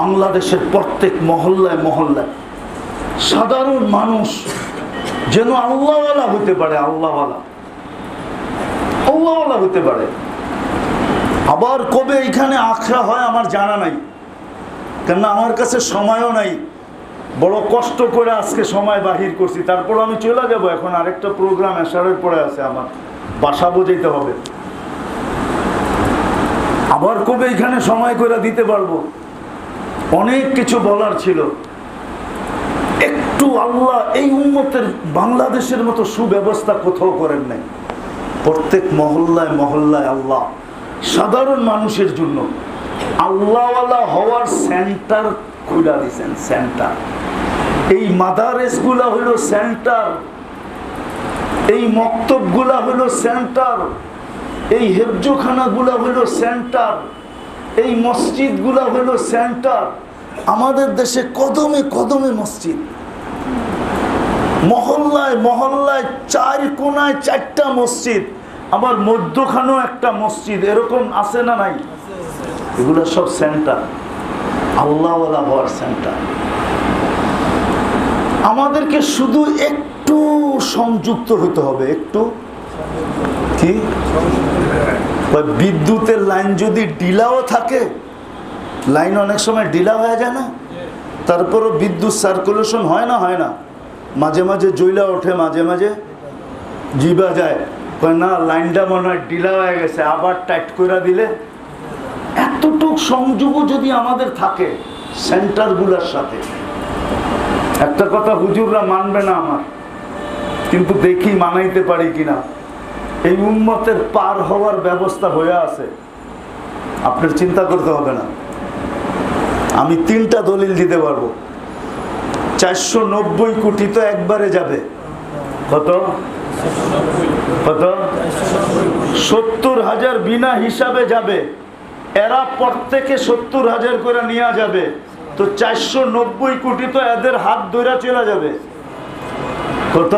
বাংলাদেশের প্রত্যেক মহল্লায় মহল্লায় সাধারণ মানুষ যেন আল্লাহওয়ালা হতে পারে, আল্লাহওয়ালা। আল্লাহওয়ালা হতে পারে। আবার কবে এখানে আখড়া হয় আমার জানা নাই। কেননা আমার কাছে সময়ও নাই। বড় কষ্ট করে আজকে সময় বাহির করছি। তারপর আমি চলে যাব। এখন আরেকটা প্রোগ্রাম এসারের পরে আছে আমার। বাসা বোঝাইতে হবে। আবার কবে এখানে সময় করে দিতে পারব? অনেক কিছু বলার ছিল। একটু আল্লাহ এই উন্মতের বাংলাদেশের মতো সুব্যবস্থা কোথাও করেন নাই। প্রত্যেক মহল্লায় মহল্লায় আল্লাহ, সাধারণ মানুষের জন্য আল্লাহওয়ালা হওয়ার সেন্টার খুলে দিয়েছেন, সেন্টার। এই মাদারেসগুলা হলো সেন্টার, এই মক্তবগুলা হলো সেন্টার, এই হেফজোখানাগুলা হলো সেন্টার। এই মসজিদগুলা হলো সেন্টার। আমাদের দেশে কদমে কদমে মসজিদ। মহল্লায় মহল্লায় চার কোনায় চারটা মসজিদ, আবার মধ্যখানেও একটা মসজিদ, এরকম আছে না নাই? এগুলো সব সেন্টার। আল্লাহওয়ালা হওয়ার সেন্টার। আমাদেরকে শুধু একটু সংযুক্ত হতে হবে, একটু। কি? বিদ্যুতের লাইন যদি ডিলাও থাকে, লাইন অনেক সময় ডিলা হয়ে যায় না। তারপরও বিদ্যুৎ সার্কুলেশন হয় না হয় না। মাঝে মাঝে জইলা ওঠে, মাঝে মাঝে জিবা যায়। না, লাইনটা মনে হয় ডিলা হয়ে গেছে, আবার টাইট করে দিলে। এতটুক সংযোগও যদি আমাদের থাকে সেন্টারগুলোর সাথে। একটা কথা হুজুররা মানবে না আমার, কিন্তু দেখি মানাইতে পারি কিনা। এই উন্মতের পার হওয়ার ব্যবস্থা হয়ে আছে। আপনার চিন্তা করতে হবে না। আমি তিনটা দলিল দিতে পারব। চারশো নব্বই কোটি তো একবারে যাবে। কত? কত? সত্তর হাজার বিনা হিসাবে যাবে। এরা প্রত্যেকে সত্তর হাজার করে নেওয়া যাবে। তো চারশো নব্বই কোটি তো এদের হাত ধরে চলে যাবে। কত?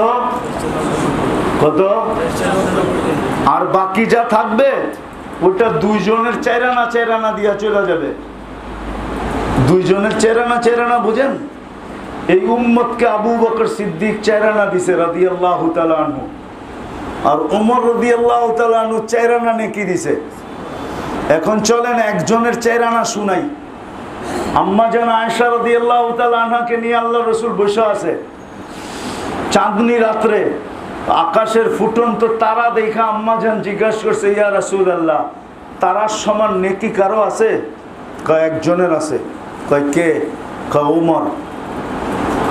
কত? আর বাকি যা থাকবে, ওটা দুইজনের চেরানা চেরানা দিয়া চলে যাবে। দুইজনের চেরানা চেরানা বুঝেন? এই উম্মতকে আবু বকর সিদ্দিক চেরানা দিছে রাদি আল্লাহ আনহু। আর ওমর রদি আল্লাহ আনহু চেরানা নেকি দিছে। এখন চলেন একজনের চেরানা শুনাই। আম্মা যেন আয়সা রদি আল্লাহ আনহাকে নিয়ে আল্লাহ রসুল বসে আছে। চাঁদনি রাত্রে আকাশের ফুটন্ত তারা দেখা আম্মা যান জিজ্ঞাসা করছে, ইয়া রাসুল আল্লাহ তারার সমান নেকি কারও আছে? কয়, একজনের আছে। কয়, কে? কয়, উমর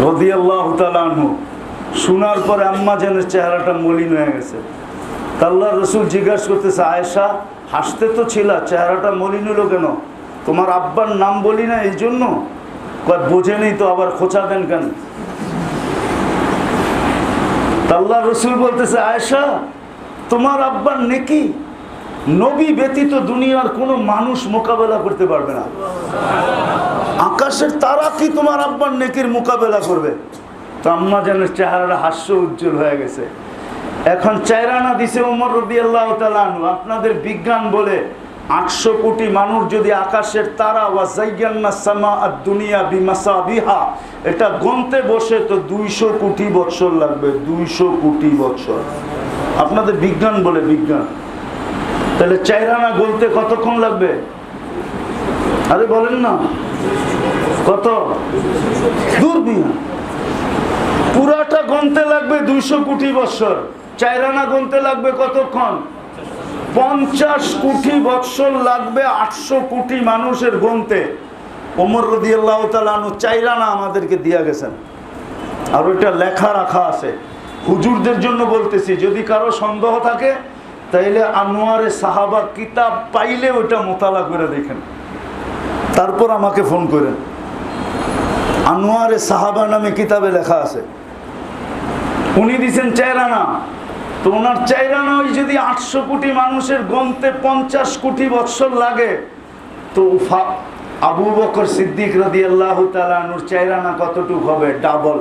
রদি আল্লাহ আনহু। শোনার পরে আম্মা জানের চেহারাটা মলিন হয়ে গেছে। তা আল্লাহ রসুল জিজ্ঞাসা করতেছে, আয়েশা, হাসতে তো ছিল, চেহারাটা মলিন হলো কেন? তোমার আব্বার নাম বলি না এই জন্য কয়, বোঝে নেই তো, আবার খোঁচা দেন কেন? আল্লাহ রসুল বলতেছে, আয়েশা, তোমার আব্বার নেকি? নবী ব্যতীত দুনিয়ার কোনো মানুষ মোকাবেলা করতে পারবে না। আকাশের তারা কি তোমার আব্বার নেকির মোকাবেলা করবে? তো আম্মা যেন চেহারাটা হাস্য উজ্জ্বল হয়ে গেছে। এখন চাইরানা দিছে ওমর রবি আল্লাহ আপনাদের বিজ্ঞান বলে আটশো কোটি মানুষ যদি আকাশের তারা, ওয়া জাইয়ান্না সামা আর দুনিয়া বিমাসা বিহা এটা গন্তে বসে তো দুইশো কোটি বছর লাগবে, দুইশো কোটি বছর আপনাদের বিজ্ঞান বলে বিজ্ঞান। তাহলে চাইরানা গলতে কতক্ষণ লাগবে? আরে বলেন না। কত? দূর বিয়া পুরাটা গনতে লাগবে দুইশো কোটি বছর চাইরানা গনতে লাগবে কতক্ষণ? পঞ্চাশ কোটি বৎসর লাগবে আটশো কোটি মানুষের গনতে ওমর রদি আল্লাহ তালু চাইরানা আমাদেরকে দিয়া গেছেন। আর ওইটা লেখা রাখা আছে। হুজুরদের জন্য বলতেছি, যদি কারও সন্দেহ থাকে, তাইলে আনোয়ারে সাহাবা কিতাব পাইলে ওইটা মোতালা করে দেখেন। তারপর আমাকে ফোন করেন। আনোয়ারে সাহাবা নামে কিতাবে লেখা আছে। উনি দিছেন চাইরানা তো ওনার চাইরানা ওই যদি আটশো কোটি মানুষের গন্তে পঞ্চাশ কোটি বৎসর লাগে, তো আবু বকর সিদ্দিক রাদি আল্লাহ তালুর চাইরানা কতটুক হবে? ডাবল।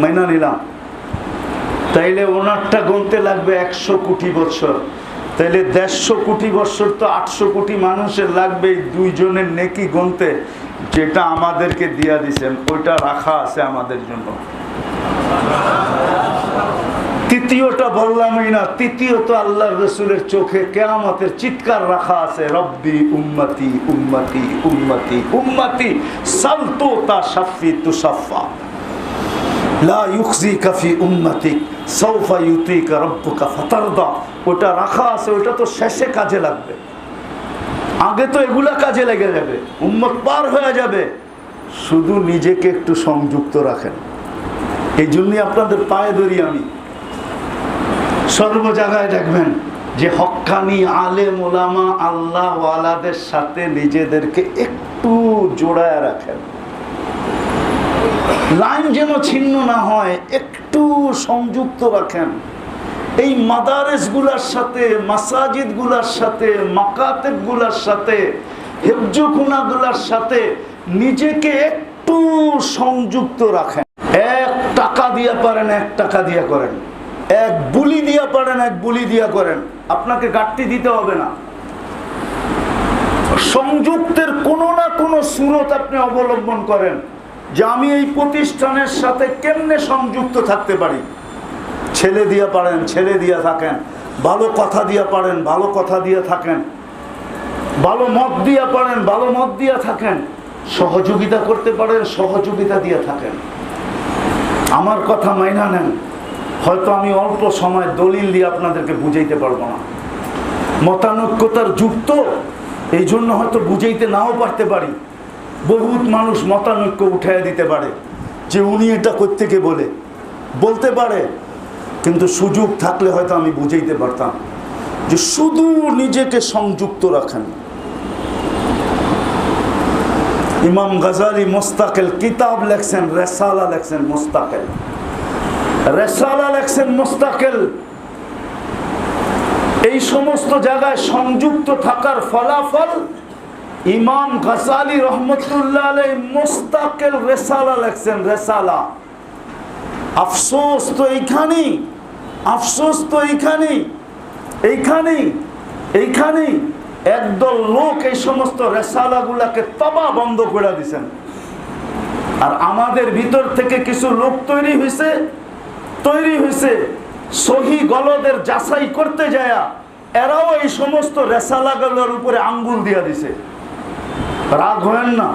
মাইনা নিলাম। তাইলে ওনারটা গনতে লাগবে একশো কোটি বছর তাইলে দেড়শো কোটি বছর তো আটশো কোটি মানুষের লাগবে দুইজনের নেকি গনতে যেটা আমাদেরকে দিয়া দিছেন, ওইটা রাখা আছে আমাদের জন্য। তৃতীয়টা বললামই না, তৃতীয়ত আল্লাহ রসুলের চোখে কেয়ামতের চিৎকার রাখা আছে, রব্বি উম্মতি উম্মতি উম্মতি উম্মতি, সালতো তা সাফি তুসাফা ওটা তো শেষে কাজে লাগবে। আগে তো এগুলা কাজে লেগে যাবে পার হয়ে যাবে। শুধু নিজেকে একটু সংযুক্ত রাখেন। এই জন্যই আপনাদের পায়ে ধরি আমি। সর্ব জায়গায় দেখবেন যে হক্কানি আলেম ওলামা আল্লাহ ওয়ালাদের সাথে নিজেদেরকে একটু জোড়ায় রাখেন। লাইন যেন ছিন্ন না হয়, একটু সংযুক্ত রাখেন। এই মাদারেসগুলার সাথে, মাসাজিদগুলার সাথে, মাকাতেবগুলার সাথে হেফজুকুনাগুলার সাথে নিজেকে একটু সংযুক্ত রাখেন। এক টাকা দিয়া পারেন, এক টাকা দিয়া করেন। এক বুলি দিয়া পারেন, এক বুলি দিয়া করেন। আপনাকে গাঠটি দিতে হবে না। সংযুক্তের কোনো না কোনো সুরত আপনি অবলম্বন করেন যে আমি এই প্রতিষ্ঠানের সাথে কেমনে সংযুক্ত থাকতে পারি। ছেলে দিয়া পারেন, ছেলে দিয়া থাকেন, ভালো কথা দিয়া পারেন, ভালো কথা দিয়া থাকেন, ভালো মত দিয়া পারেন, ভালো মত দিয়া থাকেন, সহযোগিতা করতে পারেন, সহযোগিতা দিয়া থাকেন। আমার কথা মাইনা নেন। হয়তো আমি অল্প সময় দলিল দিয়ে আপনাদেরকে বুঝাইতে পারব না। মতানৈক্যতার যুক্ত, এই জন্য হয়তো বুঝাইতে নাও পারতে পারি। বহুত মানুষ মতানৈক্য উঠাইয়া দিতে পারে, যে উনি এটা কোত্থেকে বলে। বলতে পারে, কিন্তু সুযোগ থাকলে হয়তো আমি বুঝাইতে পারতাম যে শুধু নিজেকে সংযুক্ত রাখেন। ইমাম গাজালি মোস্তাকেল কিতাব লেখছেন, রেসালা লেখছেন মোস্তাকেল। রেসালা লেখছেন মোস্তাকেল। এই সমস্ত জায়গায় সংযুক্ত থাকার ফলাফল ইমাম গাজালি রহমতুল্লাহ মোস্তাকেল রেসালা লেখছেন, রেসালা। আফসোস তো এইখানেই, আফসোস তো এইখানেই এইখানেই এইখানেই একদল লোক এই সমস্ত রেসালাগুলাকে তবা বন্ধ করে দিছেন। আর আমাদের ভিতর থেকে কিছু লোক তৈরি হয়েছে তৈরি হয়েছে। সহি গলদের যাচাই করতে যায়া এরাও এই সমস্ত রেসালাগুলোর উপরে আঙ্গুল দিয়া দিছে। রাগ হয়েন না।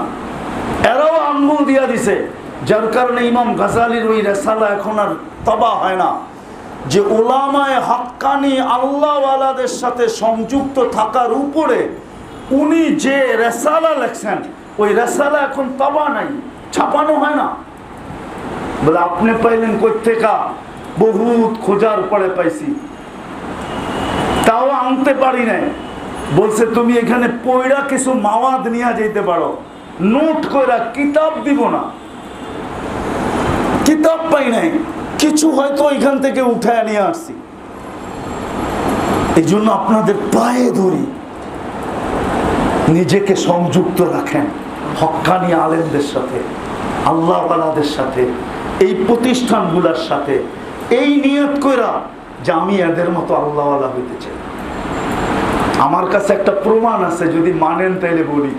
এরাও আঙ্গুল দিয়া দিছে। যার কারণে ইমাম গাজালির ওই রেসালা এখন আর তবা হয় না। যে ওলামায় হাক্কানি আল্লাহওয়ালাদের সাথে সংযুক্ত থাকার উপরে উনি যে রেসালা লেখছেন, ওই রেসালা এখন তবা নাই, ছাপানো হয় না। বলে, আপনি পাইলেন কোথেকা বহুত খোঁজার পরে পাইছি। তাও আনতে পারি নাই। বলছে, তুমি এখানে পয়রা কিছু মাওয়াদ নিয়ে যেতে পারো। নোট কইরা কিতাব দিব না। কিতাব পাই নাই। কিছু হয়তো এখান থেকে উঠায় নিয়ে আসছি এই জন্য আপনাদের পায়ে ধরি। নিজেকে সংযুক্ত রাখেন। হক্কানি আলেমদের সাথে আল্লাহ আল্লাহওয়ালাদের সাথে এই প্রতিষ্ঠানগুলোর সাথে এই নিয়ত কইরা যে আমি এদের মতো আল্লাহওয়ালা হইতে চাই। আমার কাছে একটা প্রমাণ আছে, যদি মানেন তাইলে বলি।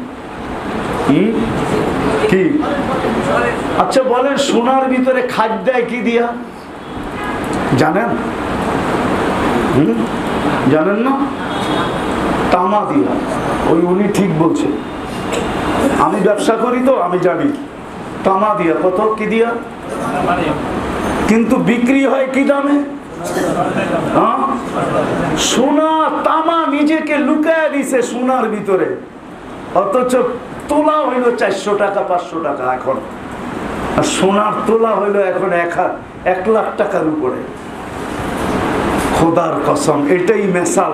কি? আচ্ছা বলেন, সোনার ভিতরে খাদ্য দেয় কি দিয়া? জানেন? জানেন না? তামা দিয়া। ওই উনি ঠিক বলছে। আমি ব্যবসা করি তো, আমি জানি। তামা দিয়া, কত? কি দিয়া? কিন্তু বিক্রি হয় কি দামে? হ্যাঁ? সোনা তামা নিজেকে লুকায় দিছে সোনার ভিতরে। অথচ তোলা হইল চারশো টাকা, পাঁচশো টাকা এখন। আর সোনার তোলা হইল এখন এক এক লাখ টাকার উপরে। খোদার কসম, এটাই মেসাল।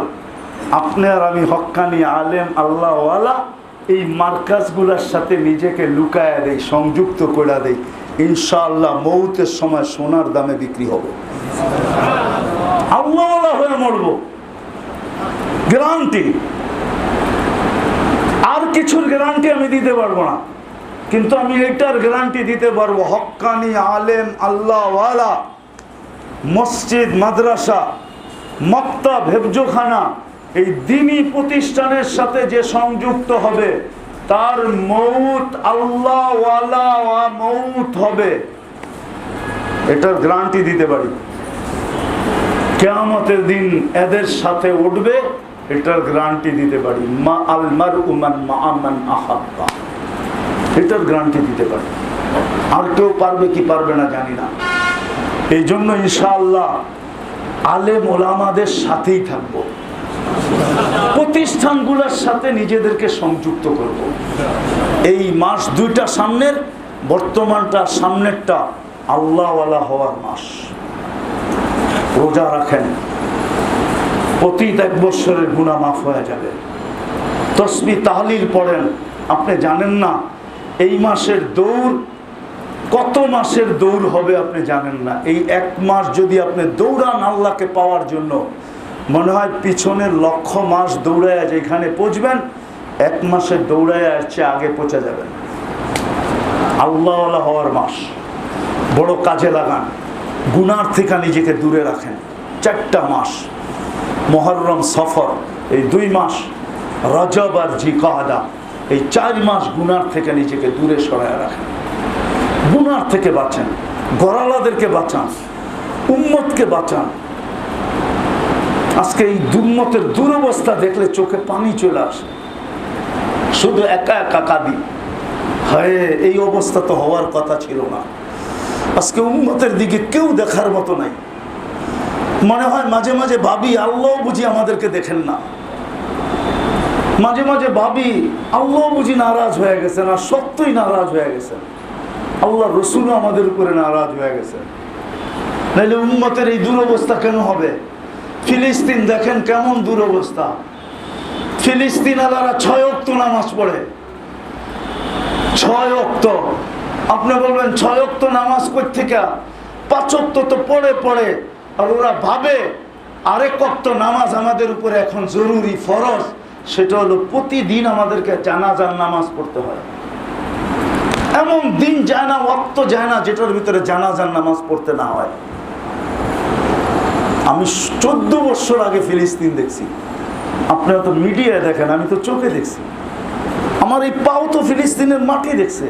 আপনি আর আমি হক্কানি আলেম, আল্লাহওয়ালা, এই মার্কাজগুলোর সাথে নিজেকে লুকায়া দেই, সংযুক্ত করে দেই। ইনশাআল্লাহ মৌতের সময় সোনার দামে বিক্রি হবে। আল্লাহওয়ালা হয়ে মরবো। গ্যারান্টি। আর কিছুর গ্যারান্টি আমি দিতে পারব না। কিন্তু আমি এটার গ্যারান্টি দিতে পারব, হক্কানি আলেম, আল্লাহওয়ালা, মসজিদ, মাদ্রাসা, মক্তা হেফজোখানা এই দিনী প্রতিষ্ঠানের সাথে যে সংযুক্ত হবে। তার মৌত আল্লাহ মৌত হবে। এটার গ্যারান্টি দিতে পারি। কেয়ামতের দিন এদের সাথে উঠবে, এটার গ্যারান্টি দিতে পারি। মা আলমার উমান মা আমান আহাব্বা। এটার গ্যারান্টি দিতে পারি। আর কেউ পারবে কি পারবে না জানি না। এই জন্য ইনশাআল্লাহ আলেম ওলামাদের সাথেই থাকব। প্রতিষ্ঠানগুলোর সাথে নিজেদেরকে সংযুক্ত করব। এই মাস দুইটা সামনের, বর্তমানটা সামনেরটা আল্লাহওয়ালা হওয়ার মাস। রোজা রাখেন। অতীত এক বৎসরের গুণা মাফ হয়ে যাবে। তসবি তাহলিল পড়েন। আপনি জানেন না, এই মাসের দৌড় কত মাসের দৌড় হবে আপনি জানেন না। এই এক মাস যদি আপনি দৌড়ান আল্লাহকে পাওয়ার জন্য মনে হয় পিছনের লক্ষ মাস দৌড়ায় যেখানে পৌঁছবেন, এক মাসের দৌড়ায় আসছে আগে পৌঁছে যাবেন। আল্লাহওয়ালা হওয়ার মাস। বড় কাজে লাগান। গুনার থেকে নিজেকে দূরে রাখেন। চারটা মাস। মহরম সফর, এই দুই মাস। রজব আর জিকাদা। এই চার মাস গুনার থেকে নিজেকে দূরে সরায় রাখেন। গুনার থেকে বাঁচান। গড়ালাদেরকে বাঁচান। উম্মতকে বাঁচান। আজকে এই দুর্মতের দুরবস্থা দেখলে চোখে পানি চলে আসে। শুধু একা একা কাঁদি। হায়, এই অবস্থা তো হওয়ার কথা ছিল না। আজকে উম্মতের দিকে কেউ দেখার মতো নাই। মনে হয় মাঝে মাঝে ভাবি, আল্লাহ বুঝি আমাদেরকে দেখেন না। মাঝে মাঝে ভাবি, আল্লাহ বুঝি নারাজ হয়ে গেছেন আর সত্যই নারাজ হয়ে গেছেন। আল্লাহ রসুলও আমাদের উপরে নারাজ হয়ে গেছে নাইলে উম্মতের এই দুরবস্থা কেন হবে? ফিলিস্তিন দেখেন কেমন দুরবস্থা। ফিলিস্তিন আলারা ছয় অক্ত নামাজ পড়ে। ছয় অক্ত আপনি বলবেন, ছয় অক্ত নামাজ থেকে পাঁচ অক্ত তো পড়ে পড়ে। আর ওরা ভাবে, আরেক অক্ত নামাজ আমাদের উপরে এখন জরুরি, ফরজ। সেটা হলো প্রতিদিন আমাদেরকে জানাজার নামাজ পড়তে হয়। এমন দিন যায় না অক্ত যায় না, যেটার ভিতরে জানাজার নামাজ পড়তে না হয়। আমি চোদ্দ বছর আগে ফিলিস্তিন দেখছি। আপনারা তো মিডিয়ায় দেখেন, আমি তো চোখে দেখছি। আমার এই পাও তো ফিলিস্তিনের মাটি দেখছে।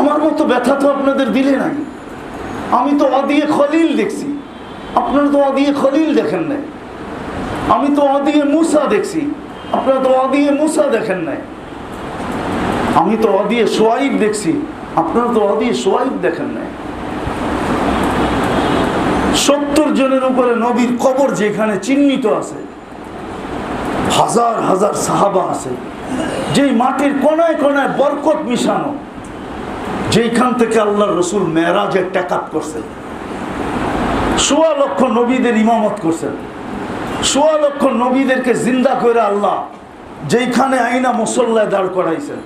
আমার মতো ব্যথা তো আপনাদের দিলে নাই। আমি তো অদিয়ে খলিল দেখছি। আপনারা তো অদিয়ে খলিল দেখেন নাই। আমি তো অদিয়ে মুসা দেখছি। আপনারা তো অদিয়ে মুসা দেখেন নাই। আমি তো অদিয়ে সোয়াইব দেখছি। আপনারা তো অদিয়ে সোয়াইব দেখেন নাই। সত্তর জনের উপরে নবীর কবর যেখানে চিহ্নিত আছে, হাজার হাজার সাহাবা আছে, যেই মাটির কোনায় কোনায় বরকত মিশানো, যেইখান থেকে আল্লাহ রসুল মেয়েরাজের ট্যাকআপ করছেন, সোয়া লক্ষ নবীদের ইমামত করছেন, সোয়া লক্ষ নবীদেরকে জিন্দা করে আল্লাহ যেইখানে আইনা মুসল্লায় দাঁড় করাইছেন,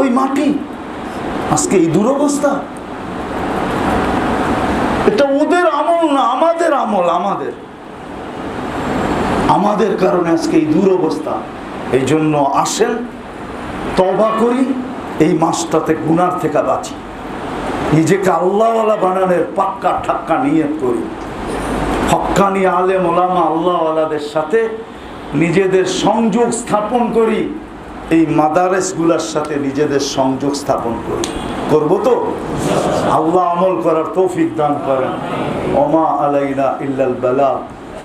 ওই মাটি আজকে এই দুরবস্থা। এটা ওদের না আমাদের আমল আমাদের। আমাদের কারণে আজকে এই দুরবস্থা। এই জন্য আসেন তবা করি, এই মাসটাতে গুনার থেকে বাঁচি। নিজেকে আল্লাহওয়ালা বানানোর পাক্কা ঠাক্কা নিয়ত করি। হক্কানি আলেম ওলামা আল্লাহওয়ালাদের সাথে নিজেদের সংযোগ স্থাপন করি। এই মাদারেসগুলার সাথে নিজেদের সংযোগ স্থাপন করি। করব তো? আল্লাহ আমল করার তৌফিক দান করেন। ওমা আলাইনা ইল্লাল বালা।